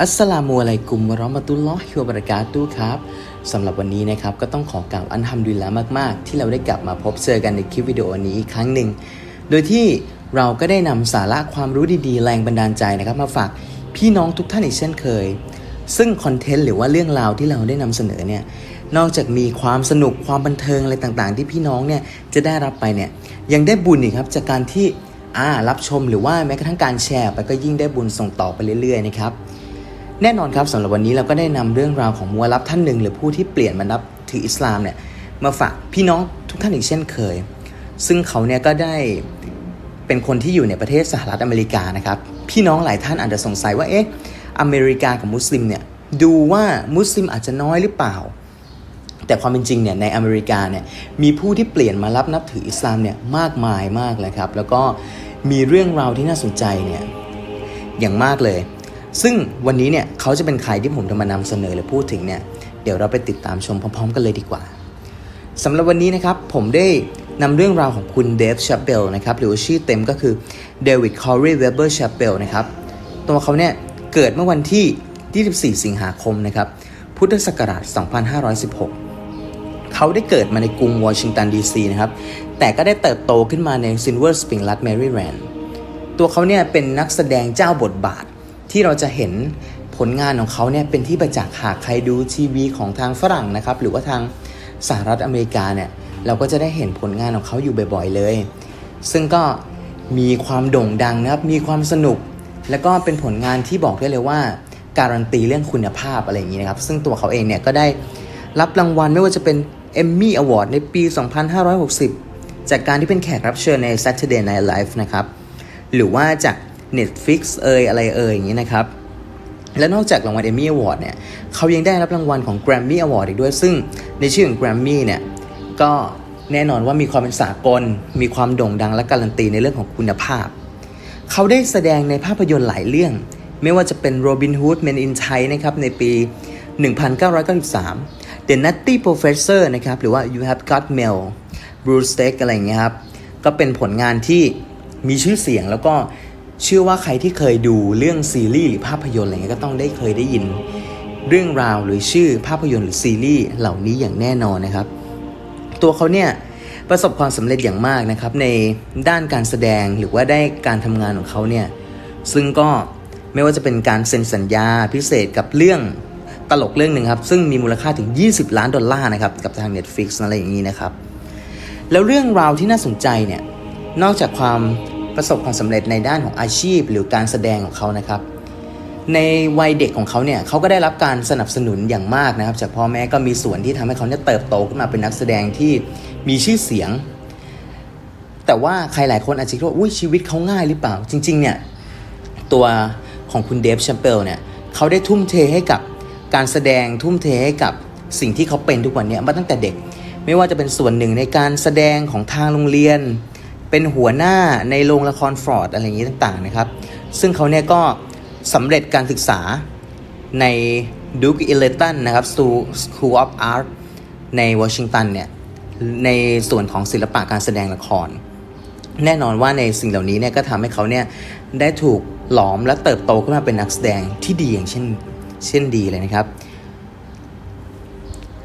อัสสลามุอะลัยกุมวะราะมะตุลลอฮิวะบะเรากาตุครับสำหรับวันนี้นะครับก็ต้องขอกล่าวอันฮัมดุลิลละมาก ๆ ที่เราได้กลับมาพบเจอกันในคลิปวิดีโอนี้อีกครั้งหนึ่ง โดยที่เราก็ได้นำสาระความรู้ดีๆ แรงบันดาลใจนะครับ มาฝากพี่น้องทุกท่านอีกเช่นเคย ซึ่งคอนเทนต์หรือว่าเรื่องราวที่เราได้นำเสนอเนี่ยนอกจากมีความสนุกความบันเทิงอะไรต่างๆ ที่พี่น้องเนี่ยจะได้รับไปเนี่ยยังได้บุญอีกครับจากการที่อ่ารับชมหรือว่าแม้กระทั่งการแชร์ไปก็ยิ่งได้บุญส่งต่อไปเรื่อยๆนะครับ แน่นอนครับสำหรับวันนี้เราก็ได้นำเรื่องราวของมัวลับท่านหนึ่ง หรือผู้ที่เปลี่ยนมานับถืออิสลามเนี่ยมาฝากพี่น้องทุกท่านอีกเช่นเคย ซึ่งเขาเนี่ยก็ได้เป็นคนที่อยู่ในประเทศสหรัฐอเมริกานะครับพี่น้องหลายท่านอาจจะสงสัยว่าเอ๊ะอเมริกากับมุสลิมเนี่ยดูว่ามุสลิมอาจจะน้อยหรือเปล่า แต่ความเป็นจริงเนี่ยในอเมริกาเนี่ยมีผู้ที่เปลี่ยนมารับนับถืออิสลามเนี่ยมากมายมากเลยครับแล้วก็มีเรื่องราวที่น่าสนใจเนี่ยอย่างมากเลย ซึ่งวันนี้เนี่ยเขาจะเป็นใครที่ผมจะมานำเสนอหรือพูดถึงเนี่ยเดี๋ยวเราไปติดตามชมพร้อมๆ กันเลยดีกว่าสำหรับวันนี้นะครับผมได้นำเรื่องราวของคุณเดฟชัปเปลนะครับหรือชื่อเต็มก็คือเดวิดคอรีเวเบอร์ชัปเปลนะครับตัวเขาเนี่ยเกิดเมื่อวันที่ 24 สิงหาคมนะครับพุทธศักราช 2516 เขาได้เกิดมาในกรุงวอชิงตันดีซีนะครับแต่ก็ได้เติบโตขึ้นมาในซินเวอร์สปริงรัฐแมริแลนด์ตัวเขาเนี่ยเป็นนักแสดงเจ้าบทบาท ที่เราจะเห็นผลงานของเขาเนี่ยเป็นที่ประจักษ์หากใครดูทีวีของทางฝรั่งนะครับ หรือว่าทางสหรัฐอเมริกาเนี่ยเราก็จะได้เห็นผลงานของเขาอยู่บ่อยๆเลย ซึ่งก็มีความโด่งดังนะครับ มีความสนุก แล้วก็เป็นผลงานที่บอกได้เลยว่า การันตีเรื่องคุณภาพอะไรอย่างนี้นะครับ ซึ่งตัวเขาเองเนี่ยก็ได้รับรางวัลไม่ว่าจะเป็นเอมมี่อวอร์ดในปี 2560 จากการที่เป็นแขกรับเชิญใน Saturday Night Live นะครับ หรือว่าจาก Netflix เอ่ยอะไรเอ่ยอย่างนี้นะครับและนอกจากรางวัล Emmy Award เนี่ยเขายังได้รับรางวัลของ Grammy Award อีกด้วย ซึ่งในชื่อของ Grammy เนี่ยก็แน่นอนว่ามีความเป็นสากล มีความโด่งดังและการันตีในเรื่องของคุณภาพ เขาได้แสดงในภาพยนตร์หลายเรื่อง ไม่ว่าจะเป็น Robin Hood Men in Thai นะครับในปี 1993 The Nutty Professor นะครับหรือว่า You Have Got Mail Bruce Steak อะไรอย่างเงี้ยครับ ก็เป็นผลงานที่มีชื่อเสียงแล้วก็ เชื่อว่าใครที่เคยดูเรื่องซีรีส์หรือภาพยนตร์อะไรเงี้ยก็ต้องได้เคยได้ยิน เรื่องราวหรือชื่อภาพยนตร์หรือซีรีส์เหล่านี้อย่างแน่นอนนะครับ ตัวเขาเนี่ยประสบความสำเร็จอย่างมากนะครับ ในด้านการแสดงหรือว่าได้การทำงานของเขาเนี่ยซึ่งก็ไม่ว่าจะเป็นการเซ็นสัญญาพิเศษกับเรื่องตลกเรื่องหนึ่งครับ ซึ่งมีมูลค่าถึง 20 ล้านดอลลาร์นะครับ กับทาง Netflix อะไรอย่างนี้นะครับ แล้วเรื่องราวที่น่าสนใจเนี่ย นอกจากความ ประสบความสำเร็จในด้านของอาชีพ หรือการแสดงของเขานะครับ ในวัยเด็กของเขาเนี่ยเขาก็ได้รับการสนับสนุนอย่างมากนะครับจากพ่อแม่ก็มีส่วนที่ทำให้เขาเนี่ยเติบโตขึ้นมาเป็นนักแสดงที่มีชื่อเสียง แต่ว่าใครหลายคนอาจจะคิดว่าอุ้ยชีวิตเขาง่ายหรือเปล่า จริง ๆ เนี่ยตัวของคุณเดฟแชมเปลเนี่ยเขาได้ทุ่มเทให้กับการแสดงทุ่มเทให้กับสิ่งที่เขาเป็นทุกวันเนี้มาตั้งแต่เด็ก ไม่ว่าจะเป็นส่วนหนึ่งในการแสดงของทางโรงเรียน เป็นหัวหน้าในโรงละครฟอร์ดอะไรอย่างนี้ต่างๆนะครับ ซึ่งเขาเนี่ยก็สำเร็จการศึกษาในดูคอิเลตันนะครับ School of Art ในวอชิงตันเนี่ย ในส่วนของศิลปะการแสดงละคร แน่นอนว่าในสิ่งเหล่านี้เนี่ยก็ทำให้เขาเนี่ยได้ถูกหลอมและเติบโตขึ้นมาเป็นนักแสดงที่ดีอย่างเช่นเช่นดีเลยนะครับ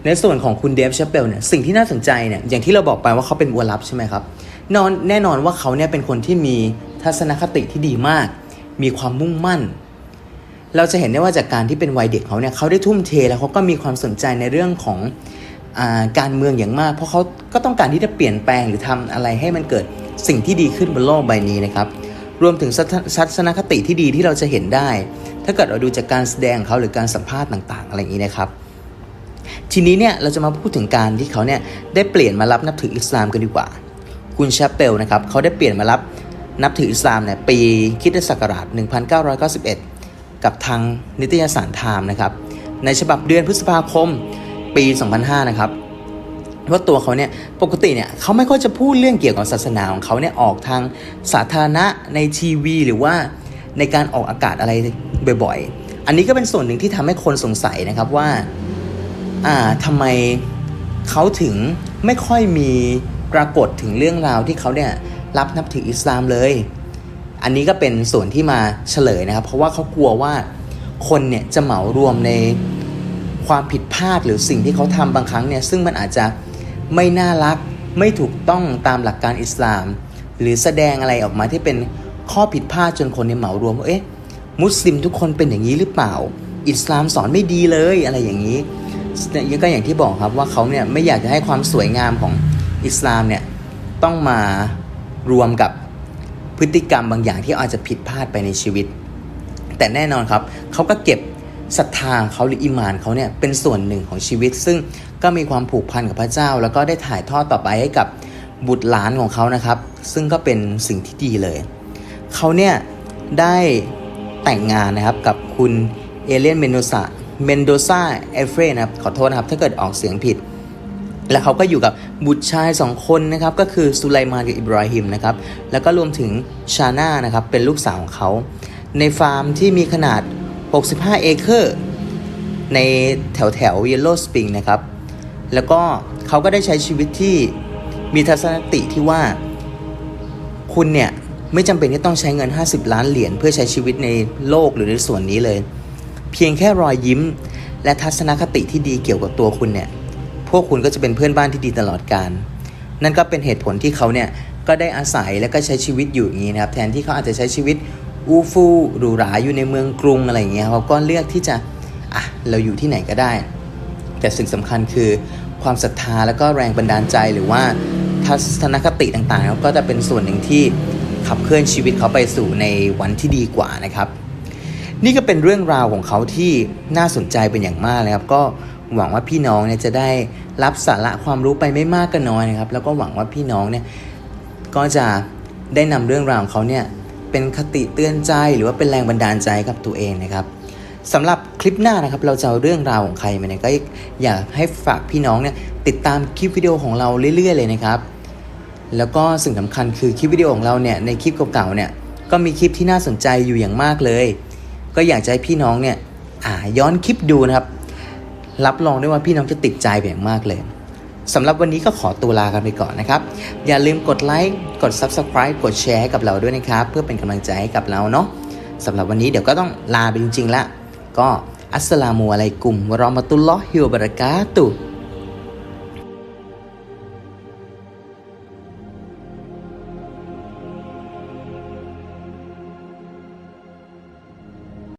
ในส่วนของคุณเดฟชเปลเนี่ยสิ่งที่น่าสนใจเนี่ยอย่างที่เราบอกไปว่าเขาเป็นวัวลับใช่ไหมครับ นอนแน่นอนว่าเขาเนี่ยเป็นคนที่มีทัศนคติที่ดีมาก มีความมุ่งมั่น เราจะเห็นได้ว่าจากการที่เป็นวัยเด็กเขาเนี่ยเขาได้ทุ่มเทแล้วเขาก็มีความสนใจในเรื่องของอาการเมืองอย่างมาก เพราะเขาก็ต้องการที่จะเปลี่ยนแปลงหรือทำอะไรให้มันเกิดสิ่งที่ดีขึ้นบนโลกใบนี้นะครับ รวมถึงทัศนคติที่ดีที่เราจะเห็นได้ ถ้าเกิดเราดูจากการแสดงเขาหรือการสัมภาษณ์ต่าง ๆ อะไรอย่างนี้นะครับ ทีนี้เนี่ยเราจะมาพูดถึงการที่เขาเนี่ยได้เปลี่ยนมารับนับถืออิสลามกันดีกว่า คุณแชปเปลนะครับเขาได้เปลี่ยนมารับนับถืออิสลามเนี่ยปีคริสตศักราช 1991 กับทางนิตยสารไทม์นะครับในฉบับเดือนพฤษภาคมปี 2005 นะครับว่าตัวเขาเนี่ยปกติเนี่ยเขาไม่ค่อยจะพูดเรื่องเกี่ยวกับศาสนาของเขาเนี่ยออกทางสาธารณะในทีวี หรือว่าในการออกอากาศอะไรบ่อยๆ อันนี้ก็เป็นส่วนหนึ่งที่ทำให้คนสงสัยนะครับว่าอ่าทำไมเขาถึงไม่ค่อยมี ปรากฏถึงเรื่องราวที่เขาเนี่ยรับนับถืออิสลามเลย อันนี้ก็เป็นส่วนที่มาเฉลยนะครับ เพราะว่าเขากลัวว่าคนเนี่ยจะเหมารวมในความผิดพลาดหรือสิ่งที่เขาทำบางครั้งเนี่ยซึ่งมันอาจจะไม่น่ารักไม่ถูกต้องตามหลักการอิสลาม หรือแสดงอะไรออกมาที่เป็นข้อผิดพลาดจนคนในยเหมารวมว่าเอ๊ะมุสลิมทุกคนเป็นอย่างนี้หรือเปล่า อิสลามสอนไม่ดีเลยอะไรอย่างนี้ก็อย่างที่บอกครับว่าเขาเนี่ยไม่อยากจะให้ความสวยงามของ อิสลามเนี่ยต้องมารวมกับพฤติกรรมบางอย่างที่อาจจะผิดพลาดไปในชีวิต แต่แน่นอนครับเขาก็เก็บศรัทธาเขาหรืออิมานเขาเนี่ยเป็นส่วนหนึ่งของชีวิต ซึ่งก็มีความผูกพันกับพระเจ้า แล้วก็ได้ถ่ายทอดต่อไปให้กับบุตรหลานของเขานะครับ ซึ่งก็เป็นสิ่งที่ดีเลย เขาเนี่ยได้แต่งงานนะครับกับคุณเอเลนเมนโดซาเมนโดซาเอเฟรนะครับขอโทษนะครับถ้าเกิดออกเสียงผิด แล้วเขาก็อยู่กับบุตรชายสองคนนะครับก็คือสุไลมานกับอิบราฮิมนะครับแล้วก็รวมถึงชาน่านะครับเป็นลูกสาวของเขาในฟาร์มที่มีขนาด 65 เอเคอร์ในแถวแถวเยลโลสปริงนะครับแล้วก็เขาก็ได้ใช้ชีวิตที่มีทัศนคติที่ว่า คุณเนี่ยไม่จำเป็นที่ต้องใช้เงิน 50 ล้านเหรียญเพื่อใช้ชีวิตในโลกหรือในส่วนนี้เลย เพียงแค่รอยยิ้ม และทัศนคติที่ดีเกี่ยวกับตัวคุณเนี่ย พวกคุณก็จะเป็นเพื่อนบ้านที่ดีตลอดการ นั่นก็เป็นเหตุผลที่เขาเนี่ยก็ได้อาศัยและก็ใช้ชีวิตอยู่อย่างนี้นะครับ แทนที่เขาอาจจะใช้ชีวิตอูฟูหรูหราอยู่ในเมืองกรุงอะไรอย่างเงี้ยเขาก็เลือกที่จะอะเราอยู่ที่ไหนก็ได้ แต่สิ่งสำคัญคือความศรัทธาแล้วก็แรงบันดาลใจหรือว่าทัศนคติต่างๆ ก็จะเป็นส่วนหนึ่งที่ขับเคลื่อนชีวิตเขาไปสู่ในวันที่ดีกว่านะครับ นี่ก็เป็นเรื่องราวของเขาที่น่าสนใจเป็นอย่างมากเลยครับ ก็หวังว่าพี่น้องเนี่ยจะได้รับสาระความรู้ไปไม่มากก็น้อยนะครับ แล้วก็หวังว่าพี่น้องเนี่ยก็จะได้นำเรื่องราวของเขาเนี่ยเป็นคติเตือนใจหรือว่าเป็นแรงบันดาลใจกับตัวเองนะครับสำหรับคลิปหน้านะครับ เราจะเอาเรื่องราวของใครมาเนี่ยก็อยากให้ฝากพี่น้องเนี่ยติดตามคลิปวิดีโอของเราเรื่อย ๆ เลยนะครับ แล้วก็สิ่งสำคัญคือคลิปวิดีโอของเราเนี่ยในคลิปเก่าๆเนี่ยก็มีคลิปที่น่าสนใจอยู่อย่างมากเลย ก็อยากจะให้พี่น้องเนี่ยย้อนคลิปดูนะครับ รับรองได้ว่าพี่น้องจะติดใจเป็นอย่างมากเลยสำหรับวันนี้ก็ขอตัวลากันไปก่อนนะครับ อย่าลืมกดไลค์กด Subscribe กดแชร์ให้กับเราด้วยนะครับ เพื่อเป็นกำลังใจให้กับเราเนาะสำหรับวันนี้เดี๋ยวก็ต้องลาไปจริงๆละก็อัสสลามุอะลัยกุมวะราะมะตุลลอฮิวะบะเราะกาตุ